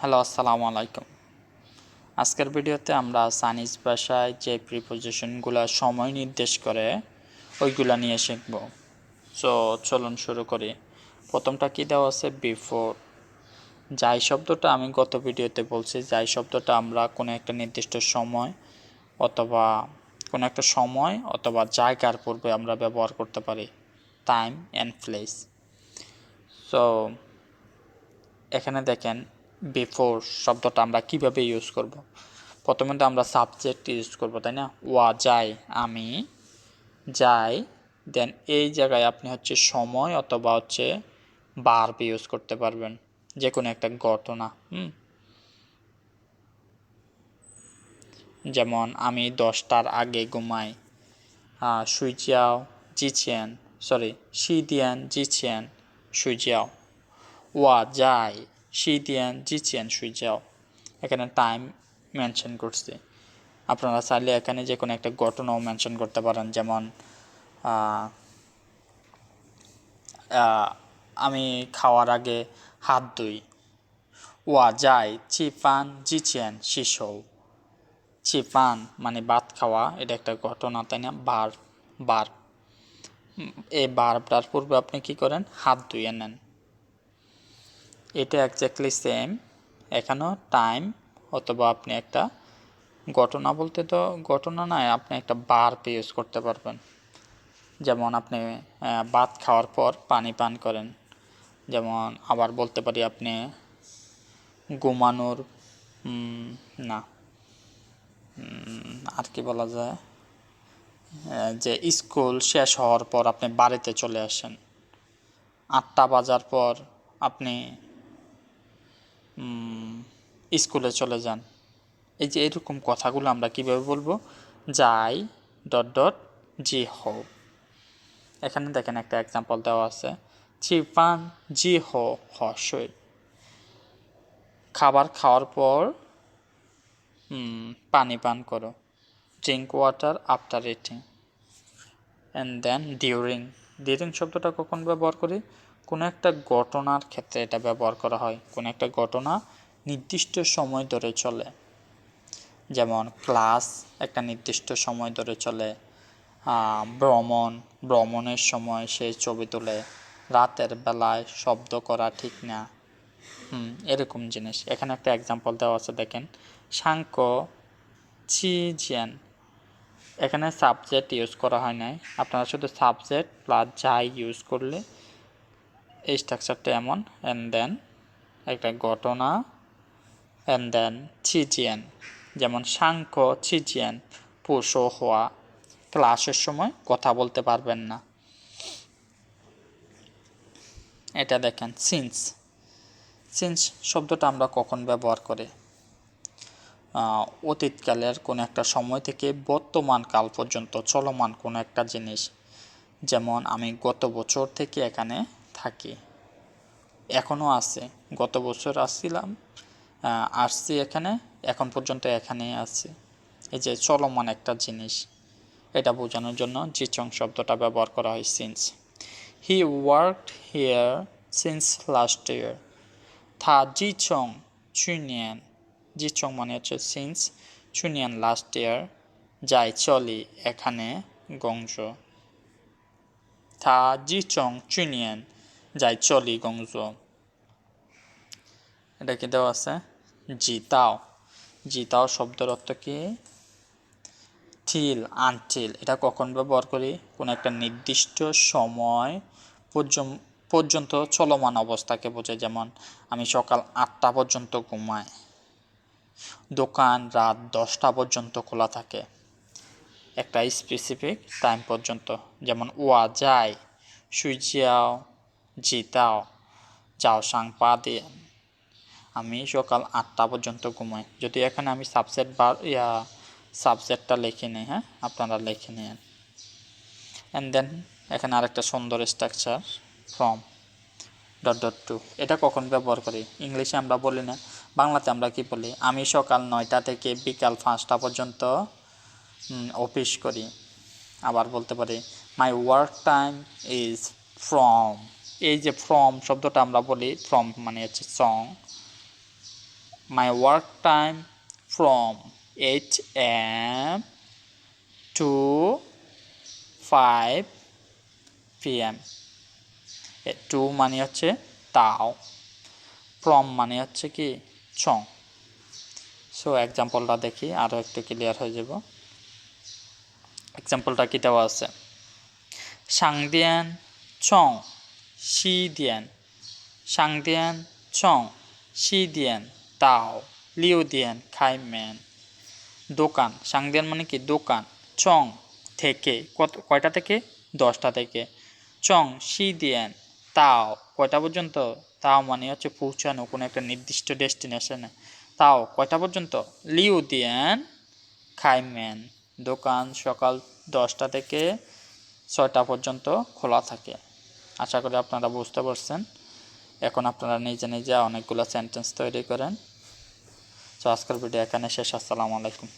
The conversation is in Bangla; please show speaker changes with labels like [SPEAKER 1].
[SPEAKER 1] হ্যালো, আসসালামু আলাইকুম। আজকের ভিডিওতে আমরা চাইনিজ ভাষায় যে প্রিপোজিশনগুলো সময় নির্দেশ করে, ওইগুলা নিয়ে শিখব। সো চলুন শুরু করি। প্রথমটা কি দেওয়া আছে? বিফোর যাই শব্দটা আমি গত ভিডিওতে বলছি, যাই শব্দটা আমরা কোনো একটা নির্দিষ্ট সময় অথবা কোনো একটা সময় অথবা জায়গার পূর্বে আমরা ব্যবহার করতে পারি। টাইম অ্যান্ড প্লেস সো এখানে দেখেন বিফোর শব্দটা আমরা কীভাবে ইউজ করব। প্রথমে তো আমরা সাবজেক্ট ইউজ করব, তাই না ওয়া, যাই, আমি, যাই দেন এই জায়গায় আপনি হচ্ছে সময় অথবা হচ্ছে বার্ব ইউজ করতে পারবেন যে কোনো একটা ঘটনা, হুম যেমন, আমি দশটার আগে ঘুমাই সুইজিয়াও জিছিয়ান সরি শিদিয়ান জিছিয়ান সুইজিয়াও ওয়া যাই শিদিয়ান জিচিয়ান সুইজাও এখানে টাইম মেনশন করছি। আপনারা চাইলে এখানে যে কোনো একটা ঘটনাও মেনশন করতে পারেন, যেমন আমি খাওয়ার আগে হাত ধুই। ওয়া, যাই, চিপান জিচিয়ান শিশৌ। চিপান মানে ভাত খাওয়া, এটা একটা ঘটনা, তাই না? বার বার। এই বারটার পূর্বে আপনি কি করেন? হাত ধুয়ে নেন। এটা একজাক্টলি সেম এখানেও টাইম অথবা আপনি একটা ঘটনা বলতে তো ঘটনা নয়, আপনি একটা বার ইউজ করতে পারবেন। যেমন আপনি ভাত খাওয়ার পর পানি পান করেন। যেমন আবার বলতে পারি আপনি ঘুমানোর না আর কি বলা যায় যে স্কুল শেষ হওয়ার পর আপনি বাড়িতে চলে আসেন। আটটা বাজার পর আপনি স্কুলে চলে যান। এই যে এরকম কথাগুলো আমরা কীভাবে বলব? যাই, ডট ডট, জি, হো। এখানে দেখেন একটা এক্সাম্পল দেওয়া আছে। চিপান জি, হো হসই খাবার খাওয়ার পর পানি পান করো। Drink water after eating and then during during শব্দটা কখন ব্যবহার করি? কোনো একটা ঘটনার ক্ষেত্রে এটা ব্যবহার করা হয়। কোনো একটা ঘটনা নির্দিষ্ট সময় ধরে চলে। যেমন ক্লাস একটা নির্দিষ্ট সময় ধরে চলে ভ্রমণ, ভ্রমণের সময় সে ছবি তোলে, রাতের বেলায় শব্দ করা ঠিক না। হুম, এরকম জিনিস। এখানে একটা এক্সাম্পল দেওয়া আছে, দেখেন। সাংখ্য চিজিয়ান এখানে সাবজেক্ট ইউজ করা হয় নাই। আপনারা শুধু সাবজেক্ট প্লাস যাই ইউজ করলে এই স্ট্রাকচারটা এমন অ্যান্ড দেন একটা ঘটনা অ্যান্ড দেন চিজিয়ান যেমন সাংখ্য চিজিয়ান পুষো হওয়া ক্লাসের সময় কথা বলতে পারবেন না। এটা দেখেন সিন্স সিন্স শব্দটা আমরা কখন ব্যবহার করি? অতীতকালের কোনো একটা সময় থেকে বর্তমান কাল পর্যন্ত চলমান কোনো একটা জিনিস, যেমন আমি গত বছর থেকে এখানে এখনও আছে। গত বছর আসছিলাম আসছি এখানে, এখন পর্যন্ত এখানেই আছি। এই যে চলমান একটা জিনিস, এটা বোঝানোর জন্য জিচং শব্দটা ব্যবহার করা হয় since he worked here since last year থা জিচং চুনিয়ান, জিচং মানে হচ্ছে সিন্স চুনিয়ান লাস্ট ইয়ার যাই চলি এখানে গংশ। থা জিচং চুনিয়ান যাই, চলি গংজ। এটা কি দেওয়া আছে? জিতাও। জিতাও শব্দের অর্থ কি? টিল আনটিল এটা কখন ব্যবহার করি? কোনো একটা নির্দিষ্ট সময় পর্যন্ত চলমান অবস্থাকে বোঝে যেমন আমি সকাল আটটা পর্যন্ত ঘুমাই, দোকান রাত দশটা পর্যন্ত খোলা থাকে, একটা স্পেসিফিক টাইম পর্যন্ত। যেমন ওয়া যায় সুইজিয়াও জিতাও যাও সাং পা দিয়ে আমি সকাল আটটা পর্যন্ত ঘুমাই। যদি এখানে আমি সাবজেক্ট বা ইয়া সাবজেক্টটা লিখে নিই হ্যাঁ? আপনারা লিখে নিন অ্যান্ড দেন এখানে আরেকটা সুন্দর structure from dot dot to এটা কখন ব্যবহার করি? ইংলিশে আমরা বলি না, বাংলাতে আমরা কি বলি? আমি সকাল নয়টা থেকে বিকাল পাঁচটা পর্যন্ত অফিস করি। আবার বলতে পারি my work time is from এই যে ফ্রম শব্দটা আমরা বলি ফ্রম মানে হচ্ছে song my work time from eight AM to five PM to মানে হচ্ছে তাও। ফ্রম মানে হচ্ছে কি চং সো এক্সাম্পলটা দেখি আরও একটু ক্লিয়ার হয়ে যাব। এক্সাম্পলটা কী দেওয়া আছে? সাংদিয়ান চং শি দিয়ান সাংদিয়ান চং শি দিয়ান তাও লিও দিয়ান খাই ম্যান দোকান সাংদিয়ান মানে কি? দোকান চং থেকে。কত কয়টা থেকে? দশটা থেকে। চং শি দিয়ান তাও। কয়টা পর্যন্ত? তাও মানে হচ্ছে পৌঁছানো। কোনো একটা নির্দিষ্ট ডেস্টিনেশনে। তাও। কয়টা পর্যন্ত? লিউ দিয়ান খাইম্যান দোকান সকাল দশটা থেকে ছয়টা পর্যন্ত খোলা থাকে। আশা করি আপনারা বুঝতে পারছেন। এখন আপনারা নিজে নিজে অনেকগুলো সেন্টেন্স তৈরি করেন। তো আজকের ভিডিও এখানে শেষ। আসসালামু আলাইকুম।